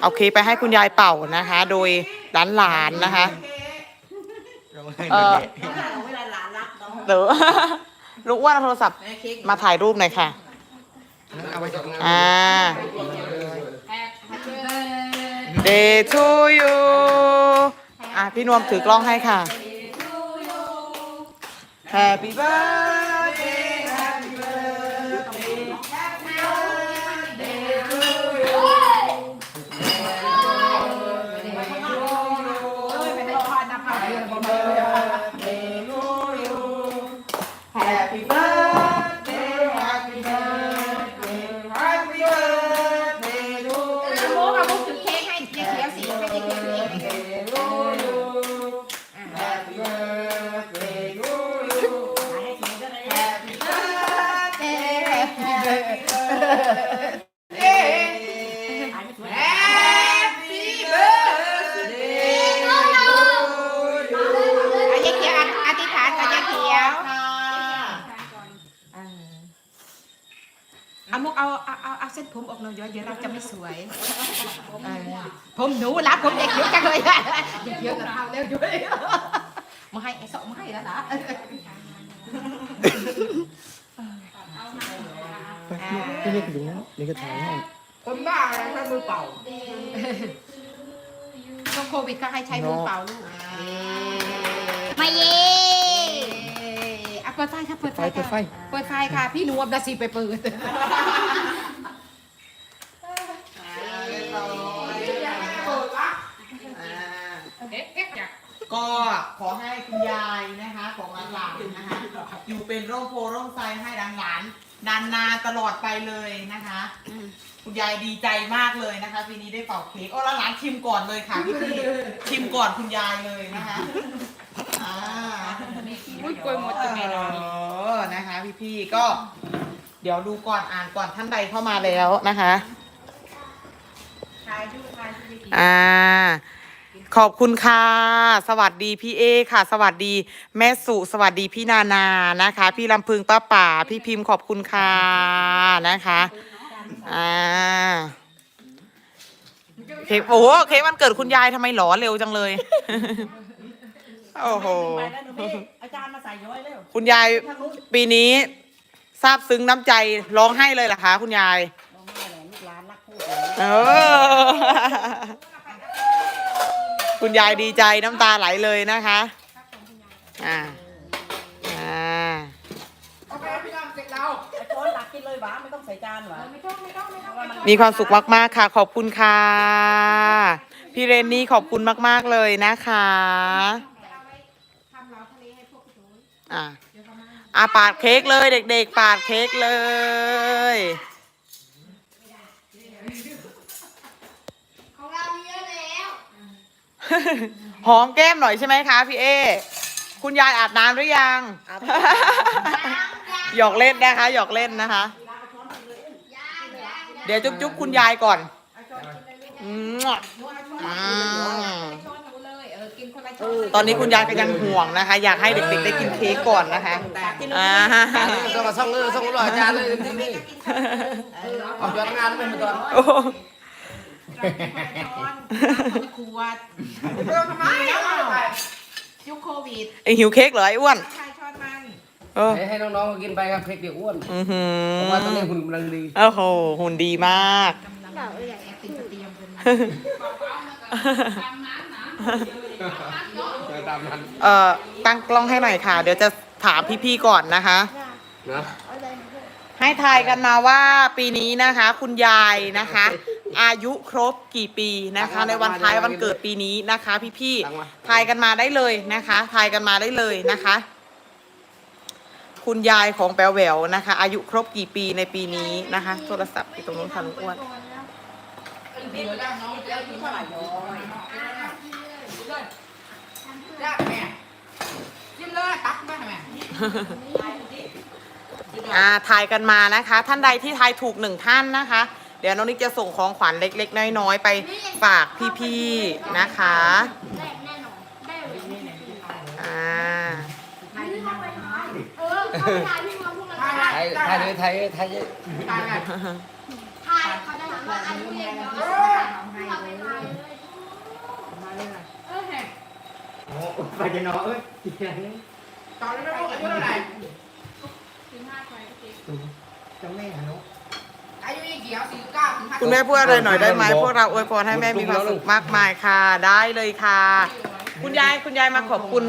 เอาเค้กไปให้คุณยายเป่านะคะ โดยหลานๆนะคะเออเวลาหลานรักเนาะเดี๋ยวลูกอ้วนเอาโทรศัพท์แม่เค้กมาถ่ายรูปหน่อยค่ะเอาไปจบงานอ่า Day to you อะพี่นวมถือกล้องให้ค่ะ Happy birthday สี ให้ใช้มือเป่าลูกมาเย่อะเปิดไฟค่ะเปิดไฟไฟเปิดไฟ ค่ะเปิดไฟค่ะ พี่หนูอับดาซีไปเปิดก็ขอให้คุณยายนะคะ ของหลานๆนะคะ อยู่เป็นร่มโพร่มไทรให้หลานๆ นานๆตลอดไปเลยนะคะ คุณยายดีใจมากเลยนะคะปีนี้ได้เป่าเค้กโอ้แล้วหลานชิมก่อนเลยค่ะพี่พี่ชิมก่อนคุณยายเลยนะคะอ่าอุ้ยกล้วยหมดจะแม่นอนเออนะคะ พี่พี่ๆก็ เดี๋ยวดูก่อนอ่านก่อนท่านใดเข้ามาแล้วนะคะทายดูทายดูดีอ่า ขอบคุณค่ะ สวัสดีพี่เอค่ะ สวัสดีแม่สุสวัสดีพี่นานานะคะ พี่ลำพึงป้าป่า พี่พิมพ์ขอบคุณค่ะนะคะอ่าเค้กโอ้โหเค้กวันเกิดคุณยายทำไมหลอเร็วจังเลย โอ้โหอาจารย์มาใส่ย้อยเร็วคุณยายปีนี้ซาบซึ้งน้ำใจร้องไห้เลยเหรอคะ คุณยายลูกหลานรักพูดเออ คุณยายดีใจน้ำตาไหลเลยนะคะอ่าอ่าโอเคพี่น้องเสร็จแล้วโอนตักกินเลยหวะไม่ต้องใส่จานหวะไม่ต้องไม่ต้องไม่ต้องมีความสุขมาก ๆ ค่ะ ขอบคุณค่ะ พี่เรนนี่ขอบคุณมาก ๆ เลยนะคะทำเราทะเลให้พวกพี่โดยอ่าอ่าปาดเค้กเลยเด็ก ๆ ปาดเค้กเลย ของเรามีเยอะแล้ว หอมแก้มหน่อยใช่ไหมคะพี่เอ คุณยายอาบน้ำหรือยัง หยอกเล่นนะคะ หยอกเล่นนะคะ เดี๋ยวจุ๊บจุ๊บคุณยายก่อนอืมอืมช้อนหนูเลยเออกินคนละช้อนตอนนี้คุณยายก็ยังห่วงนะคะ อยากให้เด็กๆได้กินเค้กก่อนนะคะอ่าก็มาส่งเลยส่งรอยอาจารย์เลยที่นี่เอาจอดงานไม่มาตอน โอ้ช้อนคนละขวดเรื่องทำไมยุคโควิดไอหิวเค้กเหรอไอ้อ้วนใครช้อนมันเออให้น้องๆกินไปครับเค้กเด็กอ้วนอือหืเพราะว่าตอนนี้คุณกำลังดีโอ้โหหุ่นดีมากแอบติดเตรียมเป็นตามนั้นเอ่อตั้งกล้องให้หน่อยค่ะ เดี๋ยวจะถามพี่ๆก่อนนะคะ นะให้ทายกันมาว่าปีนี้นะคะ คุณยายนะคะ อายุครบกี่ปีนะคะ ในวันท้ายวันเกิดปีนี้นะคะ พี่ๆทายกันมาได้เลยนะคะทายกันมาได้เลยนะคะ คุณยายของแปวแหววนะคะ อายุครบกี่ปีในปีนี้นะคะ โทรศัพท์อยู่ตรงนู้นค่ะลุงอ้วนยากแม่ยิ้มเลยตักมาแม่อ่าทายกันมานะคะ ท่านใดที่ทายถูกหนึ่งท่านนะคะ เดี๋ยวน้องนิกจะส่งของขวัญเล็ก ๆ น้อยๆไปฝากพี่ๆนะคะอ่าไทยไทยไทยไทยถ่อายุองปยไปจะนอนเอ้ยตอนนี้ไม่รู้อายุเท่าไหร่สิบห้าใครจำแม่ฮะเนาะ อายุยี่เกี่ยวสี่สิบเก้าถึงห้าสิบคุณแม่พูดอะไรหน่อยได้ไหมพวกเราอวยพรให้แม่มีความสุขมากมายค่ะ ได้เลยค่ะ คุณยายคุณยายมาขอบคุณ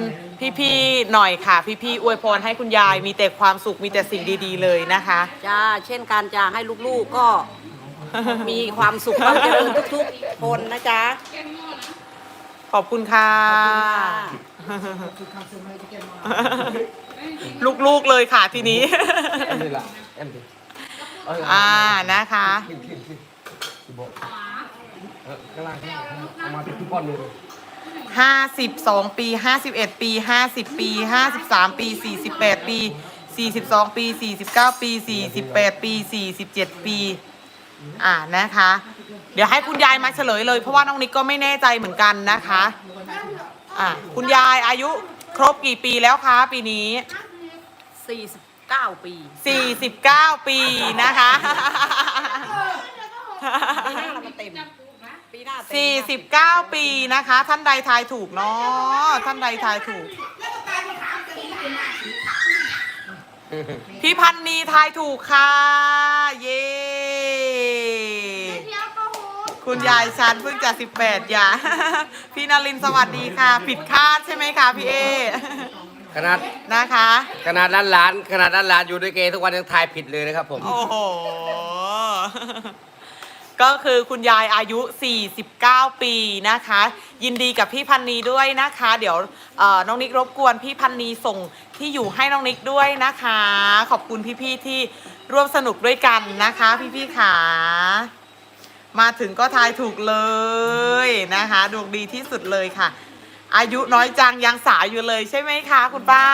พี่ๆหน่อยค่ะ พี่ๆอวยพรให้คุณยายมีแต่ความสุขมีแต่สิ่งดี ๆ เลยนะคะ จ้าเช่นการจะให้ลูกๆก็มีความสุขความเจริญทุกๆ คนนะจ๊ะขอบคุณค่ะ ลูกๆเลยค่ะทีนี้เอ็มดีละเอ็มดีอ่านะคะขึ้นขึ้นขึ้นสิบอกเออกำลังเอามาเป็นทุกบอลเลยห้าสิบสองปีห้าสิบเอ็ดปีห้าสิบปีห้าสิบสามปีสี่สิบแปดปีสี่สิบสองปีสี่สิบเก้าปีสี่สิบแปดปีสี่สิบเจ็ดปี อ่านะคะ เดี๋ยวให้คุณยายมาเฉลยเลยเพราะว่าน้องนิกก็ไม่แน่ใจเหมือนกันนะคะ อ่าคุณยายอายุครบกี่ปีแล้วคะปีนี้49ปีสี่สิบ เก้าปีนะคะ ปีหน้าเรามาเต็มปีหน้าเต็มสี่สิบเก้าปีนะคะ ท่านใดทายถูกเนาะท่านใดทายถูก พี่พันนีทายถูกค่ะ เย้เที่ยวก็หูคุณยายฉันเพิ่งจะสิบแปดอย่า พี่นารินทร์สวัสดีค่ะ ผิดคาดใช่ไหมคะพี่เอ ขนาดนะคะ ขนาดด้านร้านขนาดด้านร้านอยู่ด้วยเกย์ทุกวันยังทายผิดเลยนะครับผม โอ้โห ก็คือคุณยายอายุ 49 ปีนะคะ ยินดีกับพี่พันนีด้วยนะคะ เดี๋ยวเอ่อน้องนิกรบกวนพี่พันนีส่งที่อยู่ให้น้องนิกด้วยนะคะ ขอบคุณพี่ๆที่ร่วมสนุกด้วยกันนะคะ พี่ๆขามาถึงก็ทายถูกเลยนะคะดวงดีที่สุดเลยค่ะ อายุน้อยจังยังสาวอยู่เลยใช่ไหมคะ คุณป้า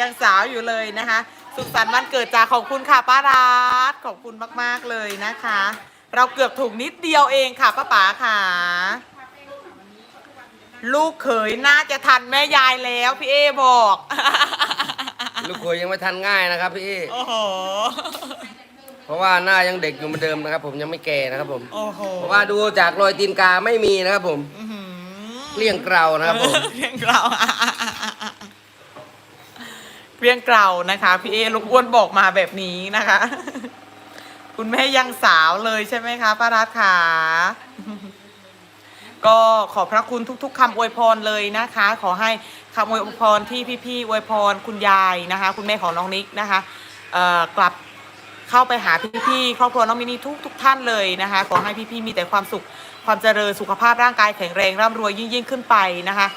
ยังสาวอยู่เลยนะคะ สุขสันต์วันเกิดจากขอบคุณค่ะป้ารัตขอบคุณมาก ๆ เลยนะคะ เราเกือบถูกนิดเดียวเองค่ะป้าป๋าค่ะ ลูกเขยน่าจะทันแม่ยายแล้วพี่เอบอก ลูกเคยยังไม่ทันง่ายนะครับพี่ โอ้โหเพ ราะว่าหน้ายังเด็กอยู่เหมือนเดิมนะครับ ผมยังไม่แก่นะครับผม โอ้โหเพราะว่าดูจากรอยตีนกาไม่มีนะครับผมอื้อหือเกลี้ยงเกลานะครับผม เกลี้ยงเกลาเกลี้ยงเกลานะคะ พี่เอลูกอ้วนบอกมาแบบนี้นะคะ คุณแม่ยังสาวเลยใช่ไหมคะป้ารัตค่ะก็ขอบพระคุณทุก ๆคำอวยพรเลยนะคะ ขอให้คำอวยพรที่พี่ๆอวยพรคุณยายนะคะ คุณแม่ของน้องนิกนะคะเอ่อกลับ เข้าไปหาพี่ๆครอบครัวน้องมินีทุกๆท่านเลยนะคะ ขอให้พี่ๆมีแต่ความสุขความเจริญสุขภาพร่างกายแข็งแรงร่ำรวยยิ่งยิ่งขึ้นไปนะคะ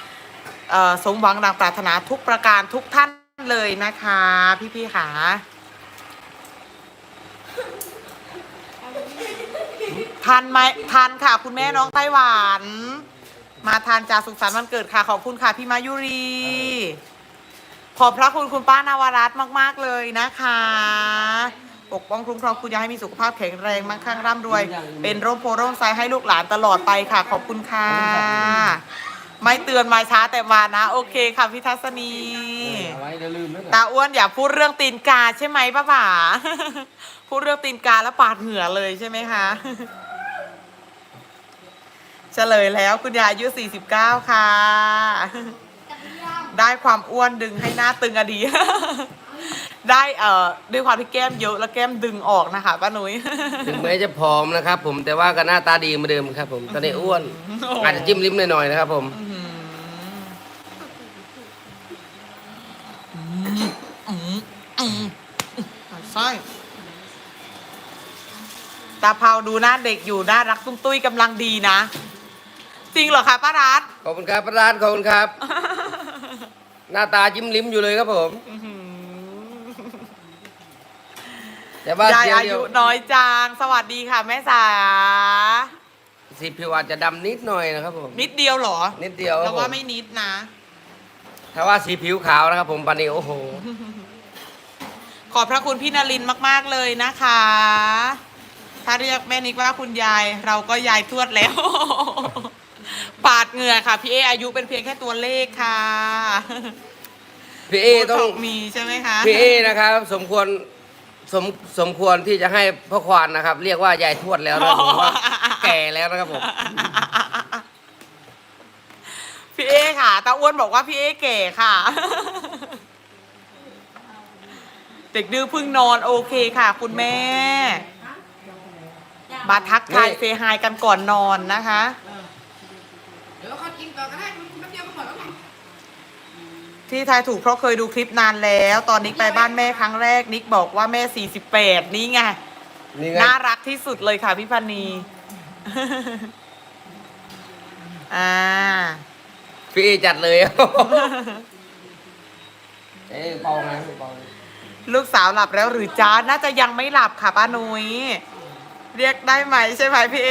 สมหวังดังปรารถนาทุกประการทุกท่านเลยนะคะ พี่ๆค่ะทันไหมทันค่ะ คุณแม่น้องไต้หวันมาทานจากสุขสันต์วันเกิดค่ะ ขอบคุณค่ะพี่มายุรี ขอบพระคุณคุณป้านาวรัตน์มาก ๆ เลยนะคะ ปกป้องคุ้มครองคุณยายให้มีสุขภาพแข็งแรงมั่งคั่งร่ำรวย เป็นร่มโพร่มไซให้ลูกหลานตลอดไปค่ะ ขอบคุณค่ะ ไม่เตือนมาช้าแต่มานะ โอเคค่ะพี่ทัศนี เอาไว้เดี๋ยวลืมนะตาอ้วนอย่าพูดเรื่องตีนกาใช่ไหมป้าป๋า พูดเรื่องตีนกาแล้วปาดเหงื่อเลยใช่ไหมคะ เฉลยแล้วคุณยายอายุ 49 ค่ะ ได้ความอ้วนดึงให้หน้าตึงอะดี ได้เอ่อด้วยความที่แก้มเยอะแล้วแก้มดึงออกนะคะป้านุ้ย ถึงแม้จะผอมนะครับผมแต่ว่าก็หน้าตาดีเหมือนเดิมครับผมตอนนี้อ้วนอาจจะจิ้มลิ้มหน่อยๆนะครับผม ใช่ตาเผาดูหน้าเด็กอยู่น่ารักตุ้มตุ้ยกำลังดีนะ จริงเหรอคะป้ารัตขอบคุณครับประธานขอบคุณครับ หน้าตาจิ้มลิ้มอยู่เลยครับผม แต่ว่ายายเสียงอาเดียยุวน้อยจางสวัสดีค่ะแม่สา สีผิวอาจจะดำนิดหน่อยนะครับผม นิดเดียวเหรอนิดเดียวคแล้รับวผว่ามไม่นิดนะ ถ้าว่าสีผิวขาวนะครับผมปานนี้โอ้โห ขอบพระคุณพี่นลินมาก ๆ เลยนะคะ ถ้าเรียกแม่นิกว่าคุณยาย เราก็ยายทวดแล้ว ปาดเหงื่อค่ะ พี่เออายุเป็นเพียงแค่ตัวเลขค่ะพี่เอต้อง โบท็กมีใช่ไหมคะ พี่เอนะครับ สมควร สมสมควรที่จะให้พ่อควานนะครับ เรียกว่ายายทวดแล้วนะผมว่าแก่แล้วนะครับผม พี่เอค่ะตาอ้วนบอกว่าพี่เอเก๋ค่ะ เด็กดื้อเพึ่งนอนโอเคค่ะ คุณแม่ มาทักทายเซฮายกันก่อนนอนนะคะ เดี๋ยวเขากินก่อนก็ได้ ที่ทายถูกเพราะเคยดูคลิปนานแล้ว ตอนนิกไปบ้านแม่ครั้งแรก นิกบอกว่าแม่ 48 นี่ไง นี่ไงน่ารักที่สุดเลยค่ะพี่พันนีอ่า พี่เอจัดเลยเอ้ยเบาไงเบาไงลูกสาวหลับแล้วหรือจ้าน่าจะยังไม่หลับค่ะป้านุย้ยเรียกได้ไหมใช่ไหมพี่เอ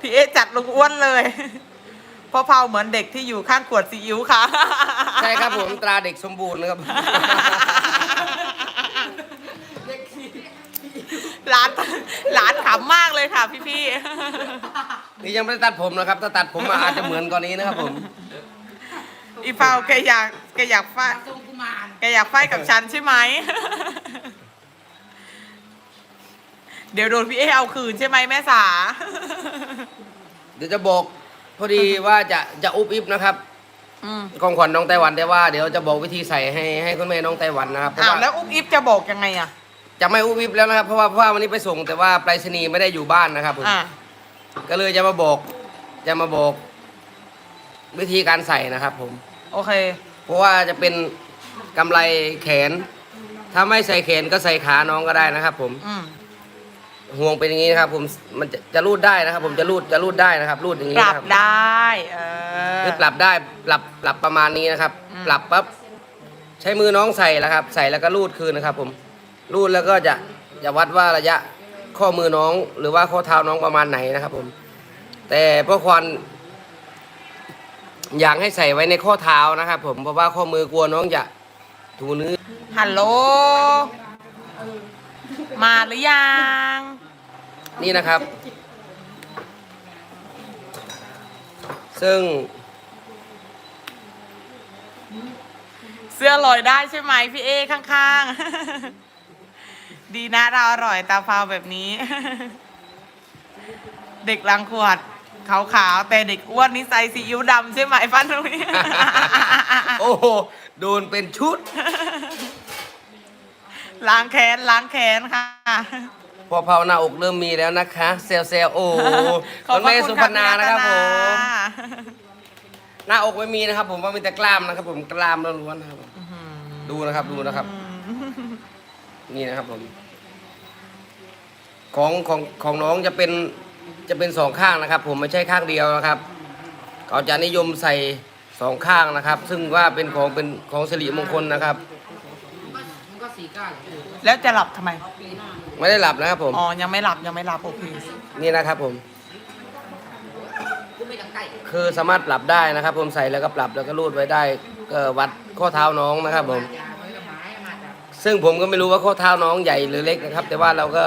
พี่เอจัดลุงอ้วนเลยเพ่อเผาเหมือนเด็กที่อยู่ข้างขวดซีอิ๊วค่ะ ใช่ครับผมตราเด็กสมบูรณ์นะครับ หลานหลานขำมากเลยค่ะพี่พี่นี่ยังไม่ได้ตัดผมนะครับ ถ้าตัดผมมาอาจจะเหมือนกว่านี้นะครับผม ๆอีเปาแกอยากแกอยากฟาดทรงกุมารแกอยากไฟกับฉันใช่ไหม เดี๋ยวโดนพี่เอเอาคืนใช่ไหมแม่สา เดี๋ยวจะบอก พอดีว่าจะจะอุบอิบนะครับอืมของขวัญน้องไต้หวันแต่ว่าเดี๋ยวจะบอกวิธีใส่ให้ให้คุณแม่น้องไต้หวันนะครับเพราะอ้าวว่าแล้วอุ๊บอิบจะบอกยังไงอะจะไม่อุบอิบแล้วนะครับเพราะว่าเพราะว่าวันนี้ไปส่งแต่ว่าไปรษณีย์ไม่ได้อยู่บ้านนะครับผมอ่าก็เลยจะมาบอก จะมาบอก วิธีการใส่นะครับ ผม โอเค เพราะว่าจะเป็นกำไรแขน ถ้าไม่ใส่แขนก็ใส่ขาน้องก็ได้นะครับ ผม อืม ห่วงเป็นอย่างนี้นะครับผมมันจะจะรูดได้นะครับ ผมจะรูดจะรูดได้นะครับ รูดอย่างนี้ปรับนะครับได้เออ คือปรับได้ปรับปรับประมาณนี้นะครับ อืม ปรับปั๊บใช้มือน้องใส่แล้วครับ ใส่แล้วก็รูดคืนนะครับ ผมรูดแล้วก็จะจะวัดว่าระยะข้อมือน้อง หรือว่าข้อเท้าน้องประมาณไหนนะครับ ผม แต่เพื่อความอยากให้ใส่ไว้ในข้อเท้านะครับ ผมเพราะว่าข้อมือกลัวน้องจะถูเนื้อ ฮัลโหล มาหรือยัง นี่นะครับ ซึ่งเสื้อลอยได้ใช่ไหมพี่เอข้างๆ ดีนะเราอร่อยตาฟาวแบบนี้ เด็กลังขวดขาวๆ แต่เด็กอ้วนนี่ใส่ซีอิ๊วดำใช่ไหมป้านุ้ยโอ้โห โดนเป็นชุด ล้างแค้นล้างแค้นค่ะ พอเผาหน้าอกเริ่มมีแล้วนะคะเซลเซลโอ้ขอบคุณพระแม่คุณสุพรรณานะครับผมพี่รัตนาหน้าอกไม่มีนะครับ ผมว่ามีแต่กล้ามนะครับ ผมกล้ามล้วนๆนะครับ ดูนะครับดูนะครับ นี่นะครับผม ของของของน้องจะเป็นจะเป็นสองข้างนะครับ ผมไม่ใช่ข้างเดียวนะครับเขาจะนิยมใส่สองข้างนะครับ ซึ่งว่าเป็นของเป็นของสิริมงคลนะครับมันก็สีก้าน แล้วจะหลับทำไม ไม่ได้หลับนะครับผม อ๋อ ยังไม่หลับยังไม่หลับโอเคนี่นะครับผมกูไม่ดังไก่คือสามารถปรับได้นะครับ ผมใส่แล้วก็ปรับแล้วก็รูดไว้ได้ก็วัดข้อเท้าน้องนะครับผมยาไว้กับไม้มาจากซึ่งผมก็ไม่รู้ว่าข้อเท้าน้องใหญ่หรือเล็กนะครับ แต่ว่าเราก็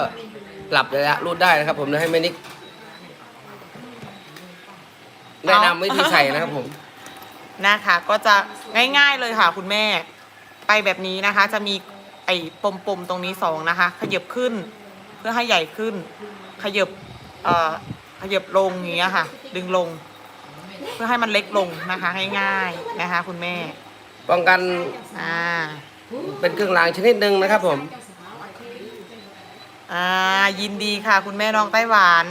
ปรับระยะรูดได้นะครับ ผมเลยให้แม่นิกแนะนำวิธีใส่นะครับผมนะคะ ก็จะง่ายๆเลยค่ะคุณแม่ ไปแบบนี้นะคะ จะมีไอ้ปมๆตรงนี้สองนะคะ ขยับขึ้น เพื่อให้ใหญ่ขึ้น ขยับเอ่อขยับลงอย่างเงี้ยค่ะ ดึงลง เพื่อให้มันเล็กลงนะคะง่ายๆนะคะ คุณแม่ป้องกันอ่าเป็นเครื่องรางชนิดหนึ่งนะครับผม อ่ายินดีค่ะ คุณแม่น้องไต้หวาน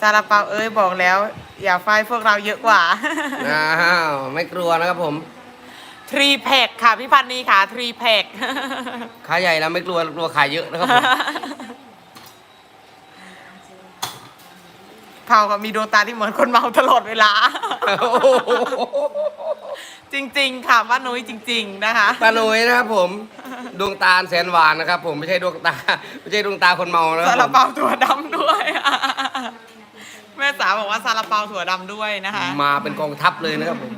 ซาลาเปาเอ้ยบอกแล้ว อย่าไฟพวกเราเยอะกว่า อ้าว ไม่กลัวนะครับผม ทรีแพ็กค่ะพี่พันนีค่ะทรีแพ็กขาใหญ่แล้วไม่กลัวกลัวขาเยอะนะครับผมเผากับมีดวงตาที่เหมือนคนเมาตลอดเวลา โอ้โหจริงๆ ค่ะป้านุ้ยจริง ๆ นะคะ ป้าหนุ่ยนะครับผม ดวงตาแสนหวานนะครับ ผมไม่ใช่ดวงตา ไม่ใช่ดวงตาคนเมานะคซารับลาผมเปาถั่วดำด้วย แม่สาวบอกว่าซาลาเปาถั่วดำด้วยนะคะ มาเป็นกองทัพเลยนะครับผม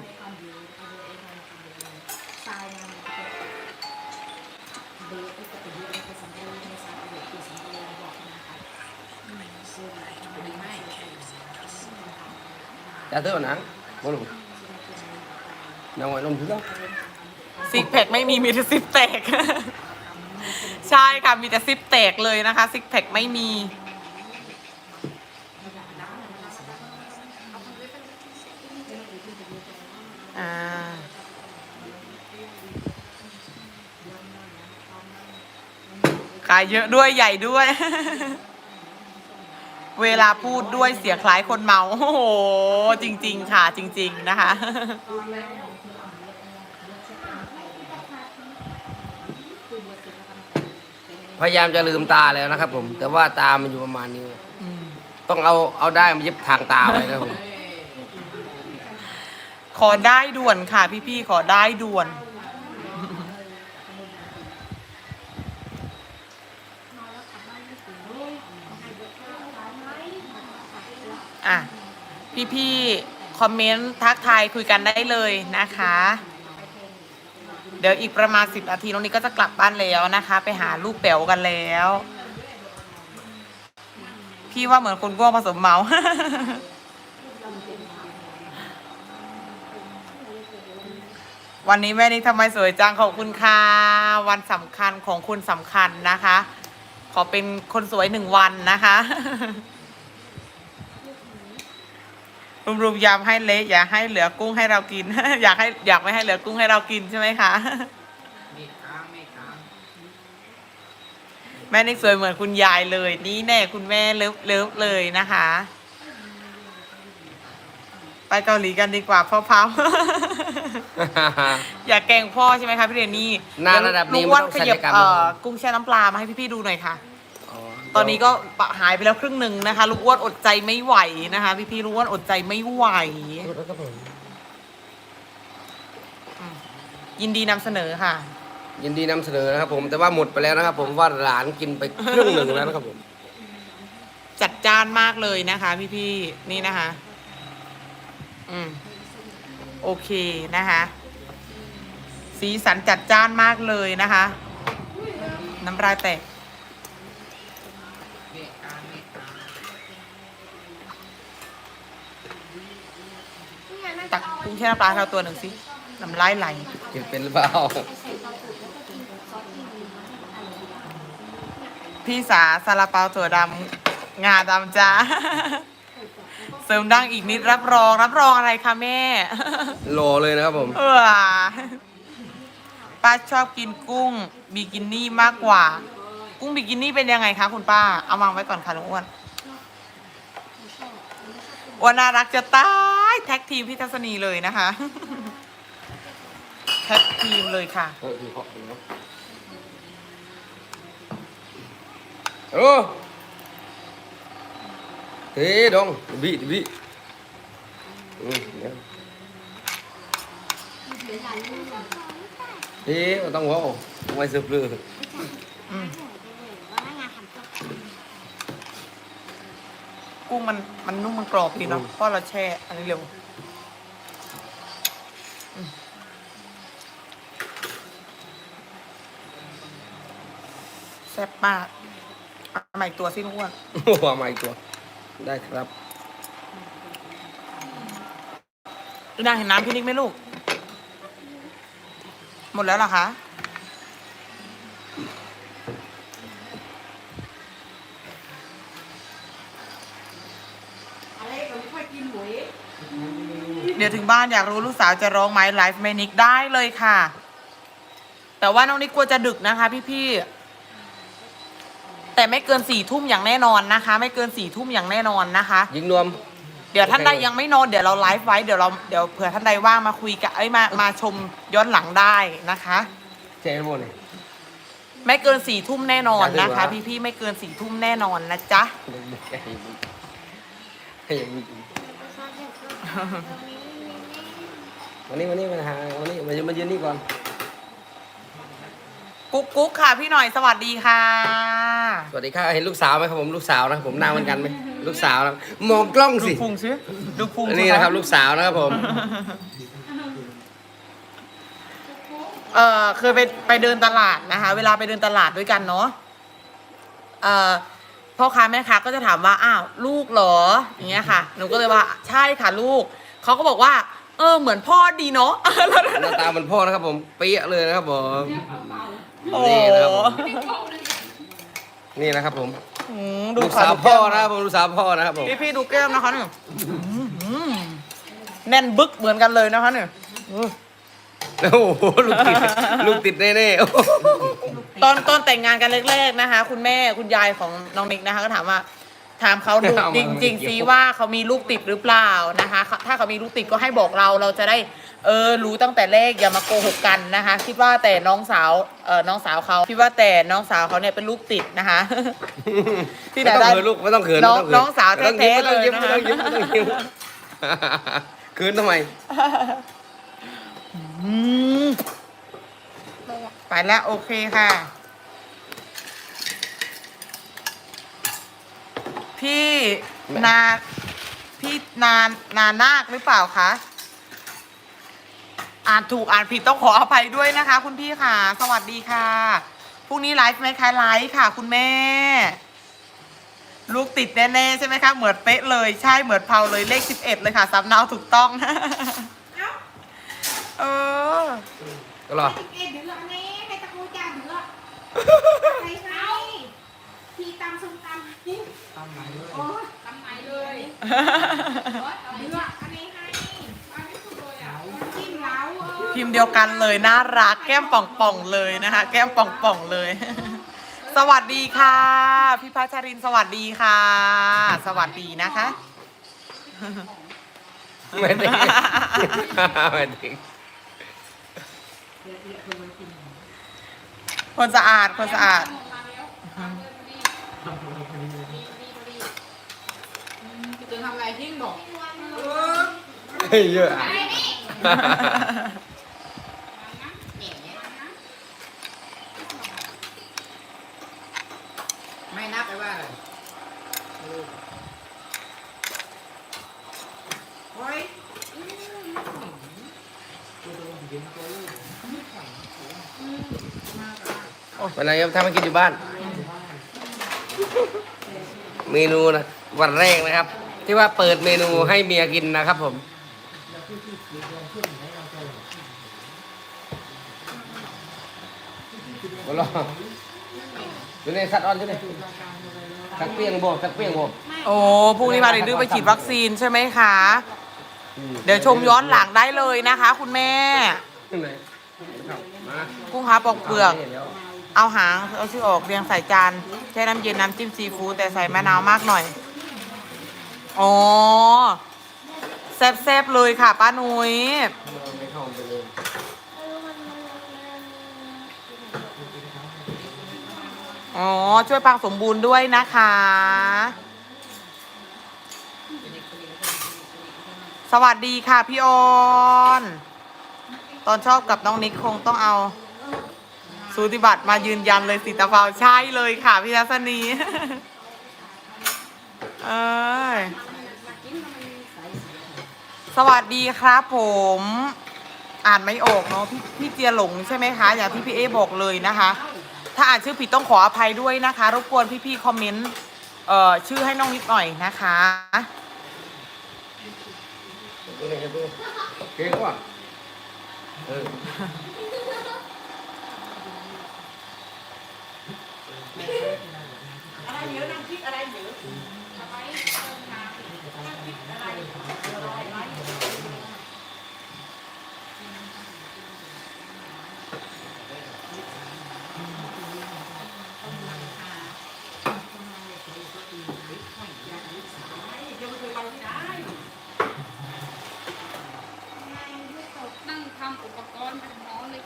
จะเท่านังบ่รู้นางไว้ลมถึงแล้วซิกแพคไม่มีมีแต่ซิปแตก ใช่ค่ะมีแต่ซิปแตกเลยนะคะซิกแพคไม่มี อ่า ขายเยอะด้วยใหญ่ด้วย เวลาพูดด้วยเสียงคล้ายคนเมาโอ้โหจริง ๆ ค่ะ จริง ๆ นะคะ พยายามจะลืมตาแล้วนะครับ ผม แต่ว่าตามันอยู่ประมาณนี้ ต้องเอาเอาได้มาเย็บทางตาไว้นะครับผมขอได้ด่วนค่ะ พี่ๆขอได้ด่วน อะ พี่ๆ คอมเมนต์ทักทายคุยกันได้เลยนะคะ เดี๋ยวอีกประมาณสิบนาทีน้องนี้ก็จะกลับบ้านแล้วนะคะ ไปหาลูกแป๋วกันแล้ว พี่ว่าเหมือนคนง่วงผสมเมา วันนี้แม่นิกทำไมสวยจังขอบคุณค่ะ วันสำคัญของคุณสำคัญนะคะ ขอเป็นคนสวยหนึ่งวันนะคะ รุมๆยำให้เละอย่าให้เหลือกุ้งให้เรากิน อยากให้อยากไม่ให้เหลือกุ้งให้เรากินใช่ไหมคะแม่นิกสวยเหมือนคุณยายเลย นี่แน่คุณแม่เลิฟเลิฟเลยนะคะ ไปเกาหลีกันดีกว่าพ่อเผาอย่าแกล้งพ่อใช่ไหมคะพี่เรนนี่หน้าระดับนี้ลุงอ้วนไม่ต้องขยับศัลยกรรมเอ่อนะครับกุ้งแช่น้ำปลามาให้พี่ๆดูหน่อยค่ะอ๋อ ตอนนี้ก็ปะหายไปแล้วครึ่งหนึ่งนะคะลุงอ้วนอดใจไม่ไหวนะคะ พี่ๆลุงอ้วนอดใจไม่ไหวครับผมยินดีนำเสนอค่ะ ยินดีนำเสนอนะครับ ผมแต่ว่าหมดไปแล้วนะครับ ผมว่าหลานกินไปครึ่งหนึ่งแล้วนะครับผม จัดจ้านมากเลยนะคะ พี่ๆนี่นะคะ อืมโอเคนะคะ สีสันจัดจ้านมากเลยนะคะ น้ำลายแตก ตักกุ้งแช่น้ำปลาให้เราตัวหนึ่งสิน้ำลายไหลกินเป็นหรือเปล่า พี่สาซาลาเปาถั่วดำงาดำจ้า เสริมดังอีกนิดรับรองรับรองอะไรคะแม่ โลเลยนะครับผม เออป้าชอบกินกุ้งบิกินี่มากกว่า กุ้งบิกินี่เป็นยังไงคะคุณป้า เอาวางไว้ก่อนค่ะลุงอ้วนอ้วนน่ารักจะตาย แท็กทีมพี่ทัศนีเลยนะคะ แท็กทีมเลยค่ะ เออคือขอบคุณครับโอ้เฮ้ดงบีบีอืมเดี๋ยวเฮ้ไม่ต้องว้าวไม่เสือเปลือก กุ้งมันมันนุ่มมันกรอบดีเนาะเพราะเราแช่อันนี้เร็วอืมแซ่บมากเอาใหม่ตัวสิลุงอ้วนโอ้โหมาอีกตัว ได้ครับดูนางเห็นน้ำพี่นิกไหมลูก หมดแล้วเหรอคะ ดี๋ยวถึงบ้านอยากรู้ลูกสาวจะร้องไหมไลฟ์เมนิกได้เลยค่ะ แต่ว่าน้องนิกกลัวจะดึกนะคะ พี่ๆแต่ไม่เกินสี่ทุ่มอย่างแน่นอนนะคะ ไม่เกินสี่ทุ่มอย่างแน่นอนนะคะ ยิงนวม เดี๋ยวท่านใดโอเคยังไม่นอนเดี๋ยวเราไลฟ์ไว้เดี๋ยวเราเดี๋ยวเผื่อท่านใดว่างมาคุยกันเอ้ยมามาชมย้อนหลังได้นะคะ เจ๊โมนี่ไม่เกินสี่ทุ่มแน่นอนนะคะ อยากดูเหรอ พี่ๆไม่เกินสี่ทุ่มแน่นอนนะจ๊ะให้ยังมี วันนี้วันนี้มาหาวันนี้มายืนมายืนนี่ก่อน กุ๊กกุ๊กค่ะ พี่หน่อยสวัสดีค่ะ สวัสดีค่ะเห็นลูกสาวไหมครับผมลูกสาวนะครับผมหน้าเหมือนกันไหมลูกสาวนะครับมองกล้องดูสิพุงซิดูพุงอันสินี้นะครับ ลูกสาวนะครับผม เออเคยไปไปเดินตลาดนะคะ เวลาไปเดินตลาดด้วยกันเนาะเออพ่อค้าแม่ค้าก็จะถามว่าอ้าวลูกเหรออย่างเงี้ยค่ะ หนูก็เลยว่าใช่ค่ะลูกเขาก็บอกว่า เออเหมือนพ่อดีเนาะหน้าตาเหมันพ่อนะครับผมเปี้ยเลยนะครับผมโอ้นี่นะครับผมนี่นะครับผมอืมดูลูกค่ะสาวดูพ่อแก้มนะครับผมลูกสาวพ่อนะครับผมพี่พี่ดูแก้มนะคะเนี่ยอื้อหือแน่นบึกเหมือนกันเลยนะคะเนี่ยโอ้โหลูกติดลูกติดแน่ๆโอ้โหตอนตอนแต่งงานกันแรกๆนะคะ คุณแม่คุณยายของน้องนิกนะคะ ก็ถามว่า ถามเขาดูจริงๆซิว่าเขามีลูกติดหรือเปล่านะคะถ้าเขามีลูกติดก็ให้บอกเราเราจะได้เออรู้ตั้งแต่แรกอย่ามาโกหกกันนะคะ คิดว่าแต่น้องสาวเออน้องสาวเขาคิดว่าแต่น้องสาวเขาเนี่ยเป็นลูกติดนะคะ ที่ไหนไม่ต้องได้เขินลูกไม่ต้องเขินน้องไม่ต้เขิน้องสาวแท้ๆไม่ต้องยิ้มเลยไม่นะต้องยิ้มไม่ต้องยิ้มเขินทำไม อืมไปแล้วโอเคค่ะ พี่นาพี่นานานาคหรือเปล่าคะอ่านถูกอ่านผิดต้องขออภัยด้วยนะคะ คุณพี่ค่ะ สวัสดีค่ะพรุ่งนี้ไลฟ์ไหมคะไลฟ์ค่ะ คุณแม่ ลูกติดแน่ๆใช่ไหมคะเหมือนเป๊ะเลยใช่เหมือนเผาเลยเลขสิบเอ็ดเลยค่ะสำเนาถูกต้องเออก็รอเอ็ดเดือดนี่ให้ตะกูจ่าเดือดใครใครพี่ตำส้มตำ นี่ตำไหนเลยโอ้ยตำไหนเลยเดือดอันนี้ให้อันนี้สุดเลยอะจิ้มเล้าเออทีมเดียวกันเลยน่ารักแก้มป่องป่องๆเลยนะคะ แก้มป่องป่องๆเลย สวัสดีค่ะ พี่พัชรินทร์สวัสดีค่ะ สวัสดีนะคะ ไม่ถึงไม่ถึงคนสะอาดคนสะอาดจะทำอะไร ทิ้งบอกเยอะอะไม่นับไปว่าอะไรโอ้ยวันไหนครับทำมากินอยู่บ้าน เมนูนะ วันแรกนะครับ ที่ว่าเปิดเมนูให้เมียกินนะครับผมบลออยู่ในสัตว์ออนใช่ไหมสักเปี้ยงโบสักเปี้ยงโบโอ้พรุ่งนี้มาเดื้อไปฉีดวัคซีนใช่ไหมคะ เดี๋ยวชมย้อนหลังได้เลยนะคะ คุณแม่ไหนมากุ้งหาปอกเปลือกดี๋ยวเอาหาง เอาชื่อออกเรียงใส่จาน แช่น้ำเย็นน้ำจิ้มซีฟู้ดแต่ใส่มะนาวมากหน่อย อ๋อแซ่บๆเลยค่ะป้านุ้ยไม่เข้าไปเลยอ๋อ ช่วยปังสมบูรณ์ด้วยนะคะ สวัสดีค่ะพี่ออนตอนชอบกับน้องนิกคงต้องเอาสูติบัตรมายืนยันเลยสิตาเฟาใช่เลยค่ะพี่ทัศนี เอ้ยสวัสดีครับผม อ่านไม่ออกเนาะพี่พี่เจียหลงใช่ไหมคะ อย่างที่พี่เอบอกเลยนะคะ ถ้าอ่านชื่อผิดต้องขออภัยด้วยนะคะ รบกวนพี่ๆคอมเมนต์เอ่อชื่อให้น้องนิดหน่อยนะคะตัวไหนกันตัวเก่งก่อนเออนั่งทำอุปกรณ์เป็นน้องเลย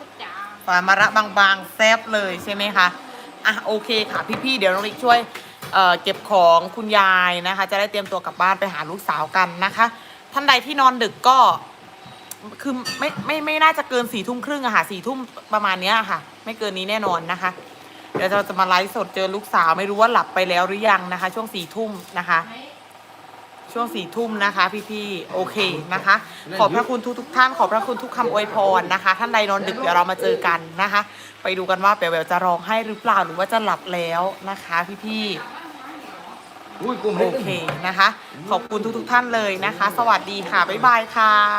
ก็จ่าฝามาระบางๆแซบเลยใช่ไหมคะอะโอเคค่ะพี่ๆเดี๋ยวน้องนิกช่วยเอ่อเก็บของคุณยายนะคะ จะได้เตรียมตัวกลับบ้านไปหาลูกสาวกันนะคะ ท่านใดที่นอนดึกก็คือไม่ไม่ไม่น่าจะเกินสี่ทุ่มครึ่งอะค่ะสี่ทุ่มประมาณเนี้ยค่ะ ไม่เกินนี้แน่นอนนะคะ เดี๋ยวเราจะมาไลฟ์สดเจอลูกสาวไม่รู้ว่าหลับไปแล้วหรือยังนะคะ ช่วงสี่ทุ่มนะคะ ช่วงสี่ทุ่มนะคะ พี่ๆโอเคนะคะ ขอบพระคุณทุกทุกๆท่านขอบพระคุณทุกคำอวยพรนะคะ ท่านใดนอนดึกเดี๋ยวเรามาเจอกันนะคะ ไปดูกันว่าแปลวๆจะร้องให้หรือเปล่าหรือว่าจะหลับแล้วนะคะ พี่ๆอุ้ยกลุ่มโอเคนะคะ ขอบคุณทุกๆท่านเลยนะคะ สวัสดีค่ะบ๊ายบายค่ะ